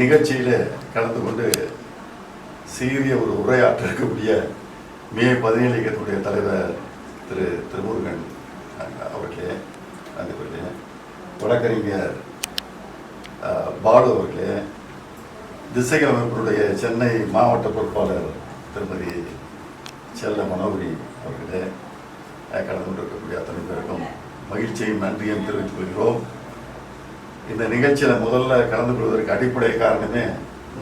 நிகழ்ச்சியில் கலந்து கொண்டு சீரிய ஒரு உரையாற்ற இருக்கக்கூடிய மே பதினேழு இயக்கத்துடைய தலைவர் திரு திருமுருகன் அவர்களே அந்த கொள்கிறேன் வழக்கறிஞர் பாலு அவர்களே திசைகள் அமைப்பினுடைய சென்னை மாவட்ட பொறுப்பாளர் திருமதி செல்ல மனோகரி அவர்களே கலந்து கொண்டிருக்கக்கூடிய அத்தனை பேருக்கும் மகிழ்ச்சியும் நன்றியும் தெரிவித்துக் கொள்கிறோம். இந்த நிகழ்ச்சியில் முதல்ல கலந்து கொள்வதற்கு அடிப்படை காரணமே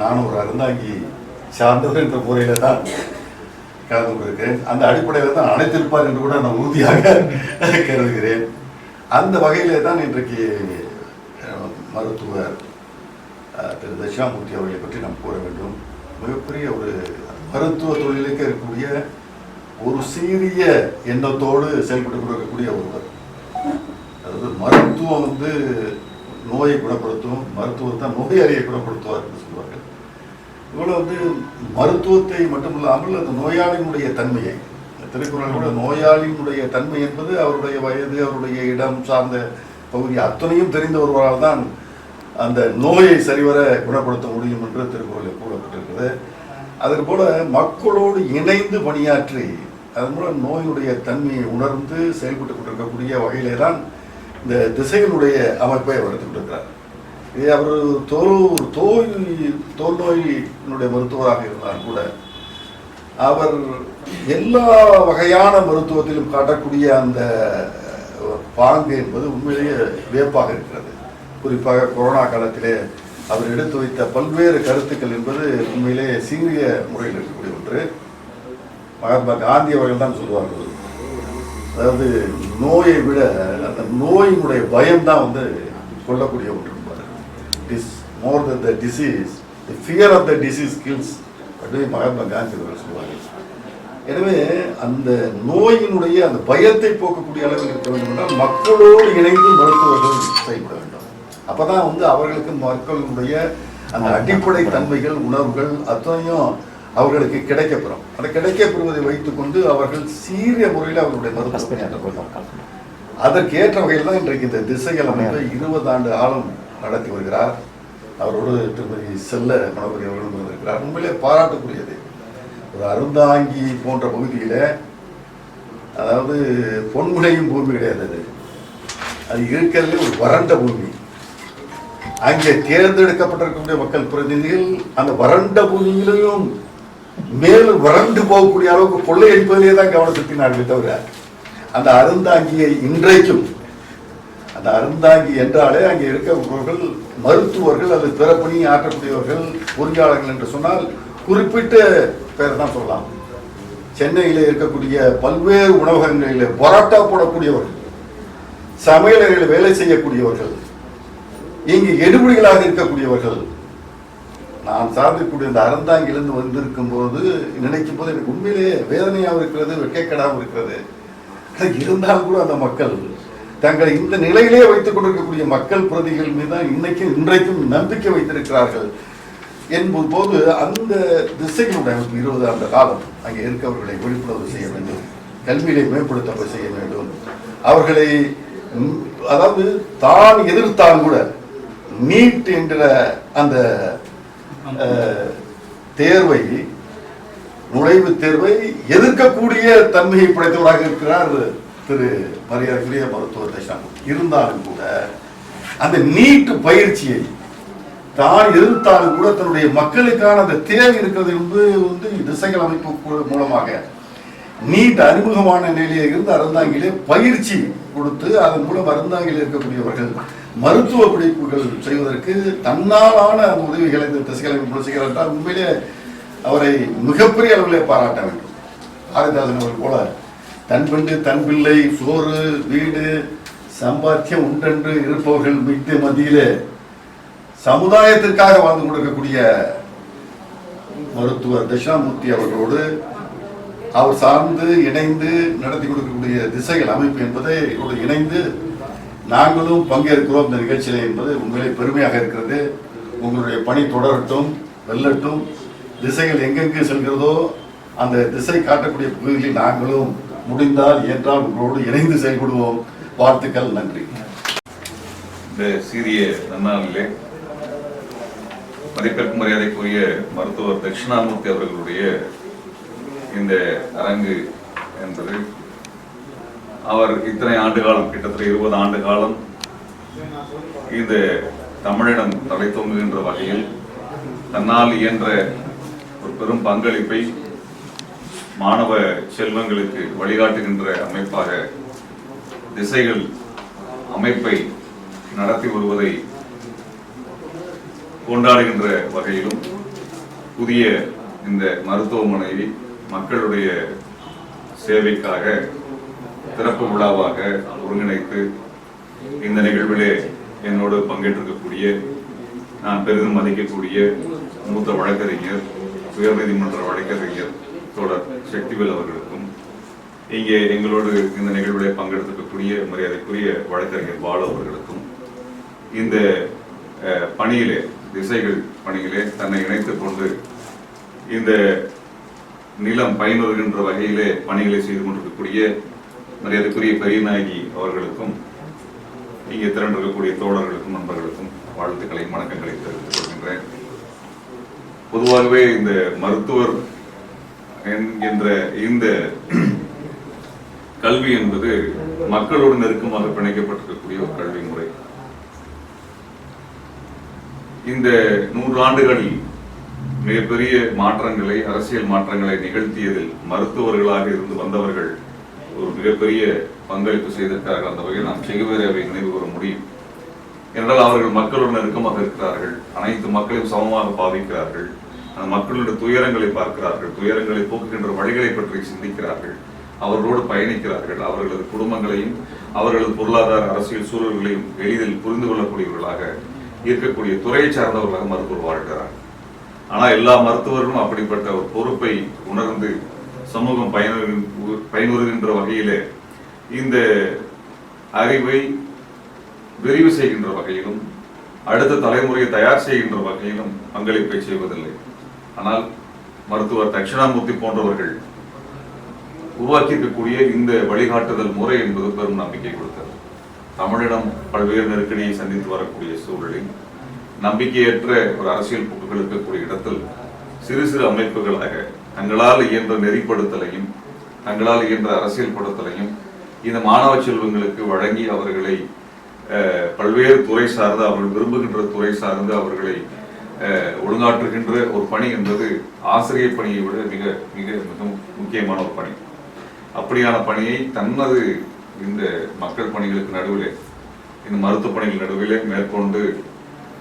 நானும் ஒரு அருந்தாங்கி சார்ந்தவர் என்ற முறையில் தான் கலந்து கொண்டிருக்கிறேன். அந்த அடிப்படையில் தான் அழைத்திருப்பார் என்று கூட நான் உறுதியாக கருதுகிறேன். அந்த வகையிலே தான் இன்றைக்கு மருத்துவர் திரு தட்சிணாமூர்த்தி அவர்களை பற்றி நாம் கூற வேண்டும். மிகப்பெரிய ஒரு மருத்துவ தொழிலுக்கு இருக்கக்கூடிய ஒரு சீரிய எண்ணத்தோடு செயல்பட்டு கொண்டிருக்கக்கூடிய ஒருவர். அதாவது மருத்துவம் வந்து நோயை குணப்படுத்தும் மருத்துவத்தை தான் நோயாளியை குணப்படுத்துவார் என்று சொல்வார்கள். இவ்வளவு வந்து மருத்துவத்தை மட்டுமில்லாமல் அந்த நோயாளியினுடைய தன்மையை திருக்குறளோட நோயாளியினுடைய தன்மை என்பது அவருடைய வயது அவருடைய இடம் சார்ந்த பகுதி அத்தனையும் தெரிந்த ஒருவரால் தான் அந்த நோயை சரிவர குணப்படுத்த முடியும் என்று திருக்குறளில் கூறப்பட்டிருக்கிறது. அதற்கு போல மக்களோடு இணைந்து பணியாற்றி அதன் மூலம் நோயினுடைய தன்மையை உணர்ந்து செயல்பட்டு கொண்டிருக்கக்கூடிய வகையிலே தான் இந்த திசைகளுடைய அமைப்பை அவர் எடுத்துக்கொண்டிருக்கிறார் இது அவர் தோல் ஒரு தோல் தோல் நோயினுடைய மருத்துவராக இருந்தால் கூட அவர் எல்லா வகையான மருத்துவத்திலும் காட்டக்கூடிய அந்த பாங்கு என்பது உண்மையிலேயே வியப்பாக இருக்கிறது. குறிப்பாக கொரோனா காலத்திலே அவர் எடுத்து வைத்த பல்வேறு கருத்துக்கள் என்பது உண்மையிலே சீரிய முறையில் இருக்கக்கூடிய ஒன்று. மகாத்மா காந்தி அவர்கள் தான் சொல்லுவார்கள் அதாவது நோயை விட அந்த நோயினுடைய பயம்தான் வந்து சொல்லக்கூடிய ஒன்று. Is more than the disease the fear of the disease kills அப்படின்னு மகாத்மா காந்தி அவர்கள் சொல்லுவாங்க எனவே அந்த நோயினுடைய அந்த பயத்தை போக்கக்கூடிய அளவில் இருக்க வேண்டும் என்றால் மக்களோடு இணைந்து மருத்துவர்கள் செயல்பட வேண்டும். அப்பதான் வந்து அவர்களுக்கு மக்களுடைய அந்த அடிப்படை தன்மைகள் உணர்வுகள் அத்தனையும் அவர்களுக்கு கிடைக்கப்பெறும். அந்த கிடைக்கப்பெறுவதை வைத்துக்கொண்டு அவர்கள் சீரிய முறையில் அவர்களுடைய மருத்துவ பணியாற்ற அதற்கு ஏற்ற வகையில் தான் இன்றைக்கு இந்த திசைகள் அமைப்பை இருபது ஆண்டு ஆழம் நடத்தி வருகிறார். அவரோடு திருமதி செல்ல மனோகரி அவர்களும் இருந்திருக்கிறார் உண்மையிலே பாராட்டுக்குரியது. ஒரு அருந்தாங்கி போன்ற பகுதியில் அதாவது பொன்முனையும் பூமி கிடையாது அது. அது இருக்கிறதுலே ஒரு வறண்ட பூமி. அங்கே தேர்ந்தெடுக்கப்பட்டிருக்கக்கூடிய மக்கள் பிரதிநிதிகள் அந்த வறண்ட பூமியிலையும் மேலும் வறண்டு போகக்கூடிய அளவுக்கு கொள்ளையடிப்பதிலே தான் கவனம் செலுத்தினார்களே தவிர அந்த அருந்தாங்கியை இன்றைக்கும் அந்த அருந்தாங்கி என்றாலே அங்கே இருக்கிறவர்கள் மருத்துவர்கள் அல்லது பிற பணியை ஆற்றக்கூடியவர்கள் பொறியாளர்கள் என்று சொன்னால் குறிப்பிட்ட பேர் தான் சொல்லலாம். சென்னையில் இருக்கக்கூடிய பல்வேறு உணவகங்களில் பரோட்டா போடக்கூடியவர்கள் சமையலறையில் வேலை செய்யக்கூடியவர்கள் இங்கு எடுபடிகளாக இருக்கக்கூடியவர்கள் நான் சார்ந்தக்கூடிய இந்த அறந்தாங்கிலிருந்து வந்திருக்கும் போது நினைக்கும் போது எனக்கு உண்மையிலேயே வேதனையாகவும் இருக்கிறது வெட்கக்கடாகவும் இருக்கிறது. இருந்தாலும் கூட அந்த மக்கள் தங்களை இந்த நிலையிலே வைத்துக் கொண்டிருக்கக்கூடிய மக்கள் பிரதிகள் மீது தான் இன்னைக்கும் இன்றைக்கும் நம்பிக்கை வைத்திருக்கிறார்கள். என்பது போது அந்த திசைகளுடைய இருபது ஆண்டு காலம் அங்கே இருக்கவர்களை விழிப்புணர்வு செய்ய வேண்டும். கல்வியிலே மேம்படுத்த செய்ய வேண்டும். அவர்களை அதாவது தான் எதிர்த்தாலும் கூட நீட் என்ற அந்த தேர்வை நுழைவுத் தேர்வை எதிர்க்கக்கூடிய தன்மையை படைத்தவராக இருக்கிறார் திரு மரியாதைக்குரிய மருத்துவர் தட்சிணாமூர்த்தி இருந்தாலும் கூட அந்த நீட்டு பயிற்சியை தான் எதிர்த்தாலும் கூட தன்னுடைய மக்களுக்கான அந்த தேவை இருக்கிறது என்பது வந்து திசைகள் அமைப்பு மூலமாக நீட் அறிமுகமான நிலையிலே இருந்து அறந்தாங்கிலே பயிற்சி கொடுத்து அதன் மூலம் அறந்தாங்கிலே இருக்கக்கூடியவர்கள் மருத்துவ படிப்புகள் செய்வதற்கு தன்னாலான அந்த உதவிகளை இந்த திசைகள் அமைப்பு என்றால் உண்மையிலே அவரை மிகப்பெரிய அளவிலே பாராட்ட வேண்டும். பாரதிதாசன் அவர் போல தன் பெண்டு தன் பிள்ளை சோறு வீடு சம்பாத்தியம் உண்டென்று இருப்பவர்கள் மீட்டு மத்தியிலே சமுதாயத்திற்காக வாழ்ந்து கொண்டிருக்கக்கூடிய மருத்துவர் தட்சிணாமூர்த்தி அவர்களோடு அவர் சார்ந்து இணைந்து நடத்தி கொடுக்கக்கூடிய திசைகள் அமைப்பு என்பதை இணைந்து நாங்களும் பங்கேற்கிறோம் இந்த நிகழ்ச்சியில் என்பது உண்மையிலே பெருமையாக இருக்கிறது. உங்களுடைய பணி தொடரட்டும் வெல்லட்டும். திசைகள் எங்கெங்கு செல்கிறதோ அந்த திசை காட்டக்கூடிய பகுதிகளில் நாங்களும் முடிந்தால் என்றால் உங்களோடு இணைந்து செயல்படுவோம். வாழ்த்துக்கள் நன்றி. இந்த சீரிய நன்னாளிலே மதிப்பிற்கு மரியாதைக்குரிய மருத்துவர் தட்சிணாமூர்த்தி அவர்களுடைய இந்த அரங்கு என்பது அவர் இத்தனை ஆண்டு காலம் கிட்டத்தட்ட இருபது ஆண்டு காலம் இந்த தமிழிடம் தலை தோங்குகின்ற வகையில் தன்னால் இயன்ற ஒரு பெரும் பங்களிப்பை மாணவ செல்வங்களுக்கு வழிகாட்டுகின்ற அமைப்பாக திசைகள் அமைப்பை நடத்தி வருவதை கொண்டாடுகின்ற வகையிலும் புதிய இந்த மருத்துவமனையை மக்களுடைய சேவைக்காக திறப்பு விழாவாக ஒருங்கிணைத்து இந்த நிகழ்விலே என்னோடு பங்கேற்றிருக்கக்கூடிய நான் பெரிதும் மதிக்கக்கூடிய மூத்த வழக்கறிஞர் உயர்நீதிமன்ற வழக்கறிஞர் தொடர் சக்திவேல் அவர்களுக்கும் இங்கே எங்களோடு இந்த நிகழ்விலே பங்கெடுத்திருக்கக்கூடிய மரியாதைக்குரிய வழக்கறிஞர் பாலு அவர்களுக்கும் இந்த பணியிலே திசைகள் பணியிலே தன்னை இணைத்துக் கொண்டு இந்த நிலம் பயனுறுகின்ற வகையிலே பணிகளை செய்து கொண்டிருக்கக்கூடிய மரியாதைக்குரிய பெரியநாயகி அவர்களுக்கும் இங்கே திரண்டிருக்கக்கூடிய தோழர்களுக்கும் நண்பர்களுக்கும் வாழ்த்துக்களை வணக்கங்களை தெரிவித்துக் கொள்கின்றேன். பொதுவாகவே இந்த மருத்துவர் என்கின்ற இந்த கல்வி என்பது மக்களோடு நெருக்கமாக பிணைக்கப்பட்டிருக்கக்கூடிய ஒரு கல்வி முறை. இந்த நூறு ஆண்டுகளில் மிகப்பெரிய மாற்றங்களை அரசியல் மாற்றங்களை நிகழ்த்தியதில் மருத்துவர்களாக இருந்து வந்தவர்கள் ஒரு மிகப்பெரிய பங்களிப்பு செய்திருக்கிறார்கள் அந்த வகையில் நாம் செகுவேராவை நினைவு கூற முடியும். என்றால் அவர்கள் மக்களுடன் நெருக்கமாக இருக்கிறார்கள். அனைத்து மக்களையும் சமமாக பாவிக்கிறார்கள். அந்த மக்களுடைய துயரங்களை பார்க்கிறார்கள். துயரங்களை போக்குகின்ற வழிகளை பற்றி சிந்திக்கிறார்கள். அவர்களோடு பயணிக்கிறார்கள். அவர்களது குடும்பங்களையும் அவர்களது பொருளாதார அரசியல் சூழல்களையும் எளிதில் புரிந்து கொள்ளக்கூடியவர்களாக இருக்கக்கூடிய துறையை சார்ந்தவர்களாக மருத்துவர் வாழ்கிறார். ஆனால் எல்லா மருத்துவர்களும் அப்படிப்பட்ட ஒரு பொறுப்பை உணர்ந்து சமூகம் பயனு பயனுறுகின்ற வகையிலே இந்த அறிவை விரிவு செய்கின்ற வகையிலும் அடுத்த தலைமுறையை தயார் செய்கின்ற வகையிலும் பங்களிப்பை செய்வதில்லை. ஆனால் மருத்துவர் தட்சிணாமூர்த்தி போன்றவர்கள் உருவாக்கியிருக்கக்கூடிய இந்த வழிகாட்டுதல் முறை என்பது பெரும் நம்பிக்கை கொடுத்தது. தமிழிடம் பல்வேறு நெருக்கடியை சந்தித்து வரக்கூடிய சூழலில் நம்பிக்கையற்ற ஒரு அரசியல் போக்குகள் இருக்கக்கூடிய இடத்தில் சிறு சிறு அமைப்புகளாக தங்களால் இயன்ற நெறிப்படுத்தலையும் தங்களால் இயன்ற அரசியல் படுத்தலையும் இந்த மாணவ செல்வங்களுக்கு வழங்கி அவர்களை பல்வேறு துறை சார்ந்து அவர்கள் விரும்புகின்ற துறை சார்ந்து அவர்களை ஒழுங்காற்றுகின்ற ஒரு பணி என்பது ஆசிரியர் பணியை விட மிக மிக மிக முக்கியமான ஒரு பணி. அப்படியான பணியை தன்னது இந்த மக்கள் பணிகளுக்கு நடுவிலே இந்த மருத்துவ பணிகள் நடுவிலே மேற்கொண்டு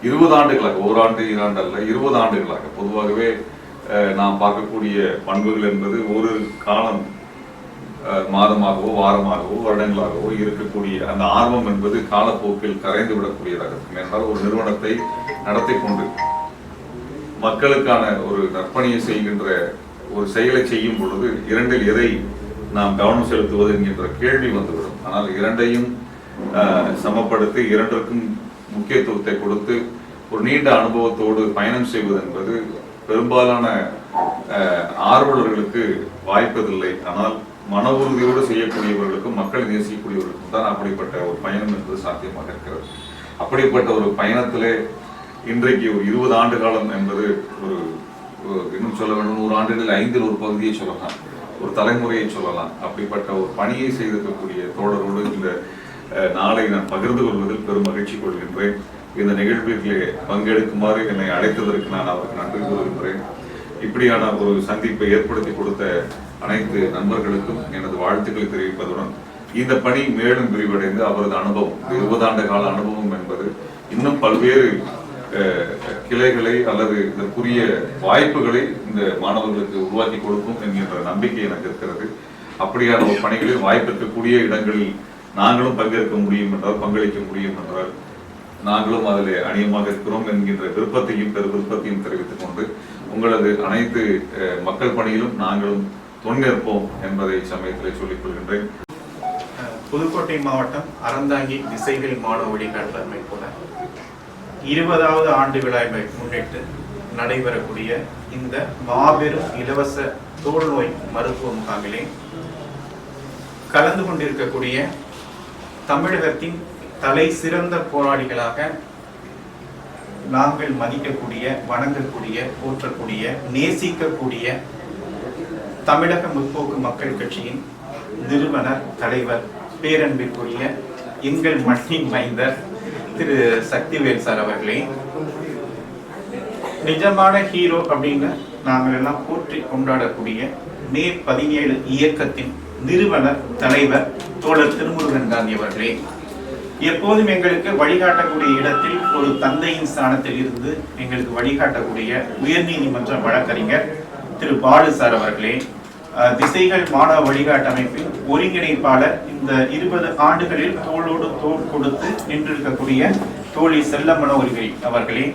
இருபது ஆண்டுகளாக ஓராண்டு ஈராண்டு அல்ல இருபது ஆண்டுகளாக பொதுவாகவே நாம் பார்க்கக்கூடிய பண்புகள் என்பது ஒரு காலம் மாதமாகவோ வாரமாகவோ வருடங்களாகவோ இருக்கக்கூடிய அந்த ஆர்வம் என்பது காலப்போக்கில் கரைந்து விடக்கூடியதாக இருக்கும். என்றால் ஒரு நிறுவனத்தை நடத்தி கொண்டு மக்களுக்கான ஒரு நற்பணியை செய்கின்ற ஒரு செயலை செய்யும் பொழுது இரண்டில் எதை நாம் கவனம் செலுத்துவது என்கின்ற கேள்வி வந்துவிடும். ஆனால் இரண்டையும் சமப்படுத்தி இரண்டிற்கும் முக்கியத்துவத்தை கொடுத்து ஒரு நீண்ட அனுபவத்தோடு பயணம் செய்வது என்பது பெரும்பாலான ஆர்வலர்களுக்கு வாய்ப்பதில்லை. ஆனால் மன உறுதியோடு செய்யக்கூடியவர்களுக்கும் மக்களை நேசிக்கக்கூடியவர்களுக்கும் தான் அப்படிப்பட்ட ஒரு பயணம் என்பது சாத்தியமாக இருக்கிறது. அப்படிப்பட்ட ஒரு பயணத்திலே இன்றைக்கு ஒரு இருபது ஆண்டு காலம் என்பது ஒரு இன்னும் சொல்ல வேண்டும் நூறு ஆண்டுகளில் ஐந்தில் ஒரு பகுதியை சொல்லலாம். ஒரு தலைமுறையை சொல்லலாம். அப்படிப்பட்ட ஒரு பணியை செய்திருக்கக்கூடிய தோழரோடு இந்த அஹ், நாளை நான் பகிர்ந்து கொள்வதில் பெரும் மகிழ்ச்சி கொள்கின்றேன். இந்த நிகழ்விலே பங்கெடுக்குமாறு என்னை அழைத்ததற்கு நான் அவருக்கு நன்றி கூறுகின்றேன். இப்படியான ஒரு சந்திப்பை ஏற்படுத்தி கொடுத்த அனைத்து நண்பர்களுக்கும் எனது வாழ்த்துக்களை தெரிவிப்பதுடன் இந்த பணி மேலும் விரிவடைந்து அவரது அனுபவம் இருபது ஆண்டு கால அனுபவம் என்பது இன்னும் பல்வேறு அஹ், கிளைகளை அல்லது இதற்குரிய வாய்ப்புகளை இந்த மாணவர்களுக்கு உருவாக்கி கொடுக்கும் என்கின்ற நம்பிக்கை எனக்கு இருக்கிறது. அப்படியான ஒரு பணிகளில் வாய்ப்பு இடங்களில் நாங்களும் பங்கேற்க முடியும் என்றால் பங்களிக்க முடியும் என்றால் நாங்களும் அதில் அணியமாக இருக்கிறோம் என்கின்ற விருப்பத்தையும் பெரு விருப்பத்தையும் தெரிவித்துக் கொண்டு உங்களது அனைத்து மக்கள் பணியிலும் நாங்களும் துணைநிற்போம் என்பதை சமயத்தில் சொல்லிக் கொள்கின்றேன். புதுக்கோட்டை மாவட்டம் அறந்தாங்கி திசைகள் மாணவ வழிகாட்டல் அமைப்போல இருபதாவது ஆண்டு விழாவை முன்னிட்டு நடைபெறக்கூடிய இந்த மாபெரும் இலவச தோல் நோய் மருத்துவ முகாமிலே கலந்து கொண்டிருக்கக்கூடிய தமிழகத்தின் தலை சிறந்த போராளிகளாக நாங்கள் மதிக்கக்கூடிய வணங்கக்கூடிய போற்றக்கூடிய நேசிக்கக்கூடிய தமிழக முற்போக்கு மக்கள் கட்சியின் நிறுவனர் தலைவர் பேரன்பிற்குரிய எங்கள் மண்ணின் மைந்தர் திரு. சக்திவேல் சார் அவர்களே. நிஜமான ஹீரோ அப்படின்னு நாங்கள் எல்லாம் போற்றி கொண்டாடக்கூடிய மே பதினேழு இயக்கத்தின் நிறுவனர் தலைவர் தோழர் திருமுருகன் காந்தி அவர்களே. எப்போதும் எங்களுக்கு வழிகாட்டக்கூடிய இடத்தில் ஒரு தந்தையின் ஸ்தானத்தில் இருந்து எங்களுக்கு வழிகாட்டக்கூடிய உயர்நீதிமன்ற வழக்கறிஞர் திரு பாலு சார் அவர்களே திசைகள் மாணவ வழிகாட்டமைப்பின் ஒருங்கிணைப்பாளர் இந்த இருபது ஆண்டுகளில் தோளோடு தோள் கொடுத்து நின்றிருக்கக்கூடிய தோழி செல்லமனோரிகை அவர்களே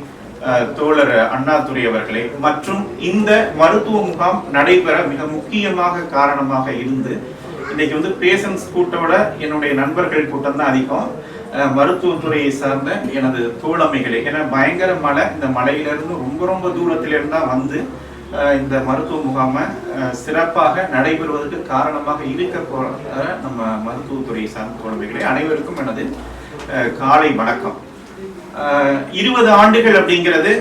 தோழர் அண்ணாதுரை அவர்களே மற்றும் இந்த மருத்துவ முகாம் நடைபெற மிக முக்கியமாக காரணமாக இருந்து இன்னைக்கு வந்து பேஷன்ஸ் கூட்டோட என்னுடைய நண்பர்கள் கூட்டம் தான் அதிகம். மருத்துவத்துறையை சார்ந்த எனது தோழமைகளே. ஏன்னா பயங்கர மழை இந்த மலையிலிருந்து ரொம்ப ரொம்ப தூரத்திலிருந்தா வந்து இந்த மருத்துவ முகாமை சிறப்பாக நடைபெறுவதற்கு காரணமாக இருக்க போற நம்ம மருத்துவத்துறையை சார்ந்த தோழமைகளே அனைவருக்கும் எனது காலை வணக்கம். இருபது ஆண்டுகள் அப்படிங்கிறது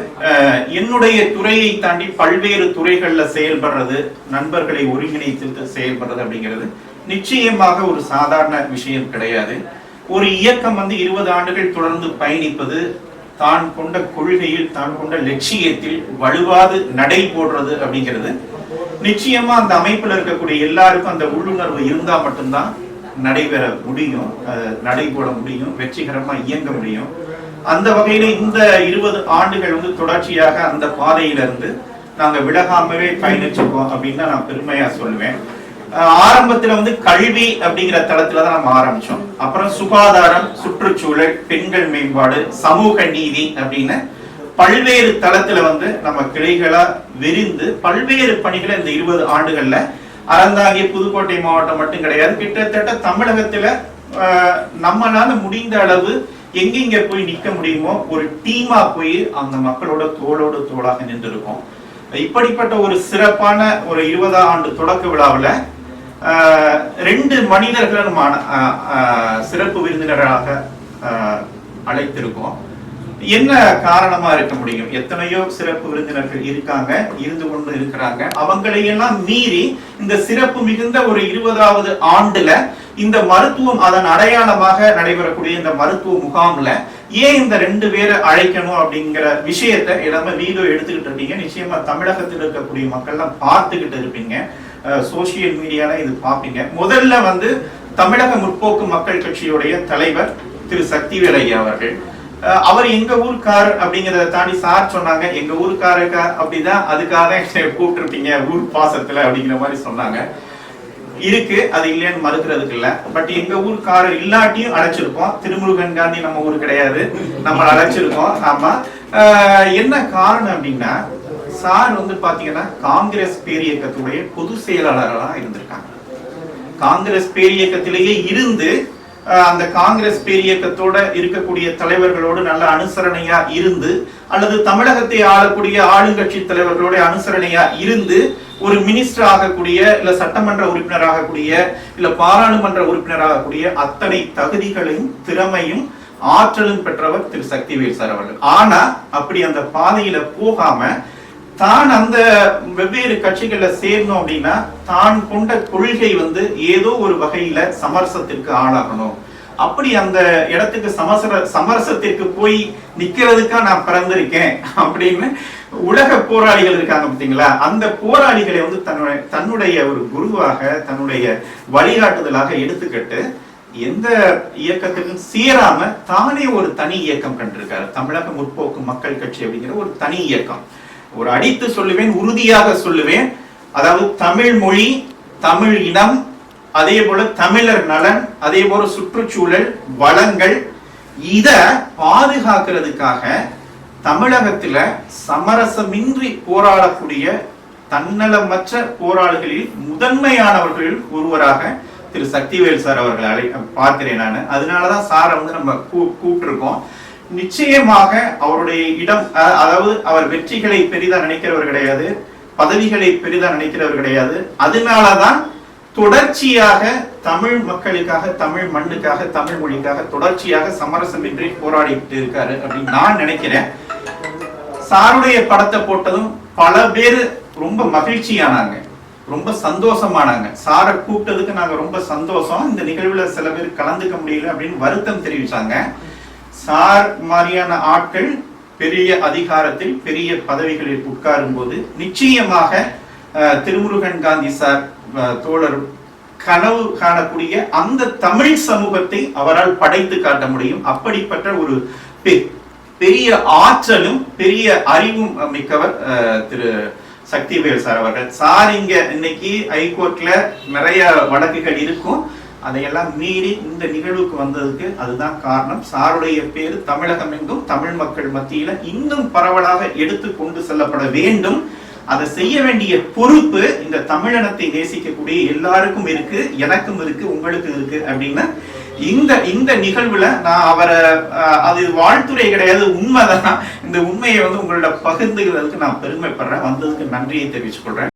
என்னுடைய துறையை தாண்டி பல்வேறு துறைகள்ல செயல்படுறது நண்பர்களை ஒருங்கிணைத்து செயல்படுறது அப்படிங்கிறது நிச்சயமாக ஒரு சாதாரண விஷயம் கிடையாது. ஒரு இயக்கம் வந்து இருபது ஆண்டுகள் தொடர்ந்து பயணிப்பது தான் கொண்ட கொள்கையில் தான் கொண்ட லட்சியத்தில் வலுவாது நடை போடுறது அப்படிங்கிறது. நிச்சயமா அந்த அமைப்புல இருக்கக்கூடிய எல்லாருக்கும் அந்த உள்ளுணர்வு இருந்தா மட்டும்தான் நடைபெற முடியும் நடை நடைபோட முடியும் வெற்றிகரமா இயங்க முடியும். அந்த வகையில இந்த இருபது ஆண்டுகள் வந்து தொடர்ச்சியாக அந்த பாதையில இருந்து நாங்க விலகாமவே பயணிச்சிருக்கோம் அப்படின்னு தான் நான் பெருமையா சொல்லுவேன் ஆரம்பத்துல வந்து கல்வி அப்படிங்கிற தளத்துல தான் நம்ம ஆரம்பிச்சோம். அப்புறம் சுகாதாரம் சுற்றுச்சூழல் பெண்கள் மேம்பாடு சமூக நீதி அப்படின்னு பல்வேறு தளத்துல வந்து நம்ம கிளைகளா விரிந்து பல்வேறு பணிகளை இந்த இருபது ஆண்டுகள்ல அறந்தாங்கிய புதுக்கோட்டை மாவட்டம் மட்டும் கிடையாது கிட்டத்தட்ட தமிழகத்துல நம்மளால முடிந்த அளவு எங்கெங்க போய் நிக்க முடியுமோ ஒரு டீமா போய் அந்த மக்களோட தோளோடு தோளாக நின்றிருக்கோம். இப்படிப்பட்ட ஒரு சிறப்பான ஒரு இருபதாம் ஆண்டு தொடக்க விழாவில் ரெண்டு மனிதர்களை நம்ம ஆஹ், ஆஹ், சிறப்பு விருந்தினராக அழைத்திருக்கோம். என்ன காரணமா இருக்க முடியும்? எத்தனையோ சிறப்பு விருந்தினர்கள் இருக்காங்க இருந்து கொண்டு இருக்கிறாங்க. அவங்களையெல்லாம் மீறி இந்த சிறப்பு மிகுந்த ஒரு இருபதாவது ஆண்டுல இந்த மருத்துவம் அதன் அடையாளமாக நடைபெறக்கூடிய இந்த மருத்துவ முகாம்ல ஏன் இந்த ரெண்டு பேரை அழைக்கணும் அப்படிங்கிற விஷயத்தை எல்லாமே வீடியோ எடுத்துக்கிட்டு இருப்பீங்க நிச்சயமா தமிழகத்தில் இருக்கக்கூடிய மக்கள்லாம் பார்த்துக்கிட்டு இருப்பீங்க. சோசியல் மீடியால இது பார்ப்பீங்க. முதல்ல வந்து தமிழக முற்போக்கு மக்கள் கட்சியுடைய தலைவர் திரு சக்திவேல் ஐயா அவர்கள். அஹ் அவர் எங்க ஊர்க்கார் அப்படிங்கறத தாண்டி சார் சொன்னாங்க எங்க ஊருக்காரக்கா அப்படிதான் அதுக்காக கூப்பிட்டுருப்பீங்க ஊர் பாசத்துல அப்படிங்கிற மாதிரி சொன்னாங்க. இருக்கு அது இல்லைன்னு மறுக்கிறதுக்கு இல்ல. பட் எங்க ஊர்க்காரர் இல்லாட்டியும் அழைச்சிருக்கோம் திருமுருகன் காந்தி நம்ம ஊர் கிடையாது. நம்ம அழைச்சிருக்கோம் ஆமா. அஹ் என்ன காரணம் அப்படின்னா சார் வந்து பாத்தீங்கன்னா காங்கிரஸ் பேரியக்கத்துடைய பொது செயலாளராக இருந்திருக்காங்க. காங்கிரஸ் பேரியக்கத்திலேயே இருந்து அந்த காங்கிரஸ் பேரியக்கத்தோட இருக்கக்கூடிய தலைவர்களோடு நல்ல அனுசரணையா இருந்து அல்லது தமிழகத்தை ஆளக்கூடிய ஆளுங்கட்சி தலைவர்களோட அனுசரணையா இருந்து ஒரு மினிஸ்டர் ஆகக்கூடிய இல்ல சட்டமன்ற உறுப்பினர் ஆகக்கூடிய இல்ல பாராளுமன்ற உறுப்பினர் ஆகக்கூடிய அத்தனை தகுதிகளையும் திறமையும் ஆற்றலும் பெற்றவர் திரு. சக்திவேல் சார் அவர்கள். ஆனா அப்படி அந்த பாதையில போகாம தான் அந்த வெவ்வேறு கட்சிகள்ல சேரணும் அப்படின்னா தான் கொண்ட கொள்கை வந்து ஏதோ ஒரு வகையில சமரசத்திற்கு ஆளாகணும். அப்படி அந்த இடத்துக்கு சமசர சமரசத்திற்கு போய் நிக்கிறதுக்கா நான் பிறந்திருக்கேன் அப்படின்னு உலக போராளிகள் இருக்காங்க பார்த்தீங்களா? அந்த போராளிகளை வந்து தன்னுடைய தன்னுடைய ஒரு குருவாக தன்னுடைய வழிகாட்டுதலாக எடுத்துக்கிட்டு எந்த இயக்கத்துக்கும் சேராம தானே ஒரு தனி இயக்கம் கண்டிருக்காரு. தமிழக முற்போக்கு மக்கள் கட்சி அப்படிங்கிற ஒரு தனி இயக்கம். ஒரு அடித்து சொல்லுவேன் உறுதியாக சொல்லுவேன். அதாவது தமிழ் மொழி தமிழ் இனம் அதே போல தமிழர் நலன் அதே போல சுற்றுச்சூழல் வளங்கள் இத பாதுகாக்கிறதுக்காக தமிழகத்துல சமரசமின்றி போராடக்கூடிய தன்னலமற்ற போராளிகளில் முதன்மையானவர்களில் ஒருவராக திரு சக்திவேல் சார் அவர்களை அழை பார்க்கிறேன் நான். அதனாலதான் சாரை வந்து நம்ம கூ- கூப்பிட்டிருக்கோம். நிச்சயமாக அவருடைய இடம் அதாவது அவர் வெற்றிகளை பெரிதா நினைக்கிறவர் கிடையாது பதவிகளை பெரிதா நினைக்கிறவர் கிடையாது. அதனாலதான் தொடர்ச்சியாக தமிழ் மக்களுக்காக தமிழ் மண்ணுக்காக தமிழ் மொழிக்காக தொடர்ச்சியாக சமரசமின்றி போராடிட்டு இருக்காரு அப்படின்னு நான் நினைக்கிறேன். சாருடைய படத்தை போட்டதும் பல பேர் ரொம்ப மகிழ்ச்சியானாங்க ரொம்ப சந்தோஷமானாங்க. சாரை கூப்பிட்டதுக்கு நாங்க ரொம்ப சந்தோஷம். இந்த நிகழ்வுல சில பேர் கலந்துக்க முடியல அப்படின்னு வருத்தம் தெரிவிச்சாங்க. சார் மாதிரியான ஆட்கள் பெரிய அதிகாரத்தில் பெரிய பதவிகளில் உட்காரும் போது நிச்சயமாக அஹ், திருமுருகன் காந்தி சார் தோழர் கனவு காணக்கூடிய அந்த தமிழ் சமூகத்தை அவரால் படைத்து காட்ட முடியும். அப்படிப்பட்ட ஒரு பெ- பெரிய ஆற்றலும் பெரிய அறிவும் மிக்கவர் அஹ், திரு சக்திவேல் சார் அவர்கள். சார் இங்க இன்னைக்கு ஹைகோர்ட்ல நிறைய வழக்குகள் இருக்கும். அதையெல்லாம் மீறி இந்த நிகழ்வுக்கு வந்ததுக்கு அதுதான் காரணம். சாருடைய பேர் தமிழகம் எங்கும் தமிழ் மக்கள் மத்தியில இன்னும் பரவலாக எடுத்து கொண்டு செல்லப்பட வேண்டும். அதை செய்ய வேண்டிய பொறுப்பு இந்த தமிழினத்தை நேசிக்கக்கூடிய எல்லாருக்கும் இருக்கு எனக்கும் இருக்கு உங்களுக்கு இருக்கு அப்படின்னு இந்த இந்த நிகழ்வுல நான் அவரை அது வாழ்த்துறை கிடையாது உண்மைதான். இந்த உண்மையை வந்து உங்களோட பகிர்ந்துகிறதுக்கு நான் பெருமைப்படுறேன். வந்ததுக்கு நன்றியை தெரிவிச்சுக்கொள்றேன்.